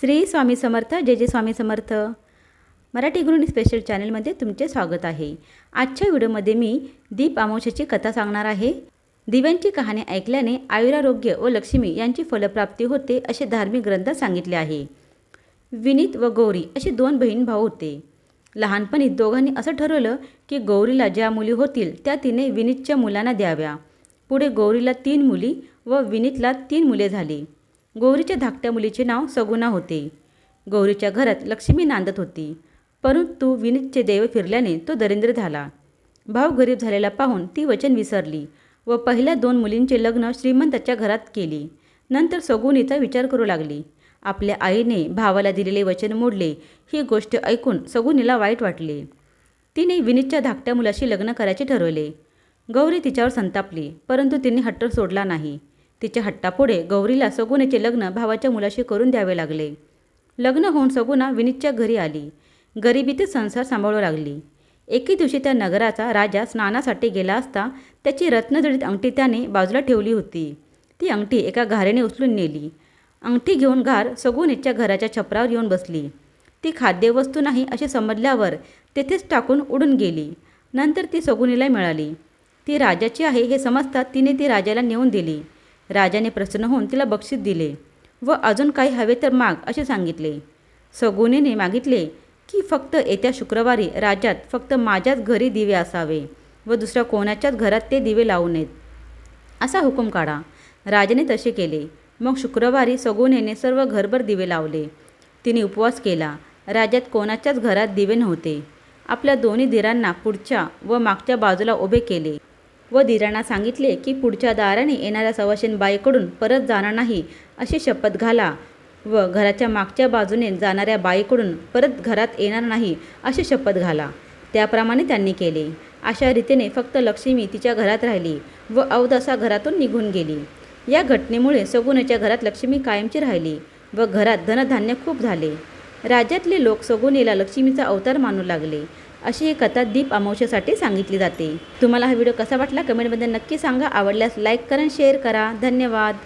श्री स्वामी समर्थ जय जय स्वामी समर्थ. मराठी गुरुनी स्पेशल चॅनलमध्ये तुमचे स्वागत आहे. आजच्या व्हिडिओमध्ये मी दीप आमोशाची कथा सांगणार आहे. दिव्यांची कहाणी ऐकल्याने आयुरारोग्य व लक्ष्मी यांची फलप्राप्ती होते असे धार्मिक ग्रंथात सांगितले आहे. विनीत व गौरी असे दोन बहीण भाऊ होते. लहानपणी दोघांनी असं ठरवलं की गौरीला ज्या मुली होतील त्या तिने विनीतच्या मुलांना द्याव्या. पुढे गौरीला तीन मुली व विनीतला तीन मुले झाली. गौरीच्या धाकट्या मुलीचे नाव सगुणा होते. गौरीच्या घरात लक्ष्मी नांदत होती. परंतु विनीतचे देव फिरल्याने तो दरिद्र झाला. भाव गरीब झालेला पाहून ती वचन विसरली व पहिल्या दोन मुलींचे लग्न श्रीमंताच्या घरात केली. नंतर सगुणीचा विचार करू लागली. आपल्या आईने भावाला दिलेले वचन मोडले ही गोष्ट ऐकून सगुनीला वाईट वाटले. तिने विनीतच्या धाकट्या मुलाशी लग्न करायचे ठरवले. गौरी तिच्यावर संतापली परंतु तिने हट्ट सोडला नाही. तिच्या हट्टापुढे गौरीला सगुनेचे लग्न भावाच्या मुलाशी करून द्यावे लागले. लग्न होऊन सगुना विनीतच्या घरी आली. गरिबीतच संसार सांभाळू लागली. एके दिवशी त्या नगराचा राजा स्नानासाठी गेला असता त्याची रत्नजडित अंगठी त्याने बाजूला ठेवली होती. ती अंगठी एका घारेने उचलून नेली. अंगठी घेऊन घार सगुनीच्या घराच्या छपरावर येऊन बसली. ती खाद्यवस्तू नाही असे समजल्यावर तेथेच टाकून उडून गेली. नंतर ती सगुनीला मिळाली. ती राजाची आहे हे समजता तिने ती राजाला नेऊन दिली. राजाने प्रसन्न होऊन तिला बक्षीस दिले व अजून काही हवे तर माग असे सांगितले. सगुणीने मागितले की फक्त येत्या शुक्रवारी राज्यात फक्त माझ्याच घरी दिवे असावे व दुसऱ्या कोणाच्याच घरात ते दिवे लावू नयेत. असा हुकूम काढा. राजाने तसे केले. मग शुक्रवारी सगुनेने सर्व घरभर दिवे लावले. तिने उपवास केला. राज्यात कोणाच्याच घरात दिवे नव्हते. आपल्या दोन्ही धीरांना पुढच्या व मागच्या बाजूला उभे केले. व धीरांना सांगितले की पुढच्या दाराने येणाऱ्या सवाशीन बाईकडून परत जाणार नाही अशी शपथ घाला व घराच्या मागच्या बाजूने जाणाऱ्या बाईकडून परत घरात येणार नाही अशी शपथ घाला. त्याप्रमाणे त्यांनी केले. अशा रीतीने फक्त लक्ष्मी तिच्या घरात राहिली व अवदसा घरातून निघून गेली. या घटनेमुळे सगुनेच्या घरात लक्ष्मी कायमची राहिली व घरात धनधान्य खूप झाले. राज्यातले लोक सगुनेला लक्ष्मीचा अवतार मानू लागले. अशी ही कथा दीप अमावस्येसाठी सांगितली जाते. तुम्हाला हा व्हिडिओ कसा वाटला कमेंटमध्ये नक्की सांगा. आवडल्यास लाईक करा शेअर करा. धन्यवाद.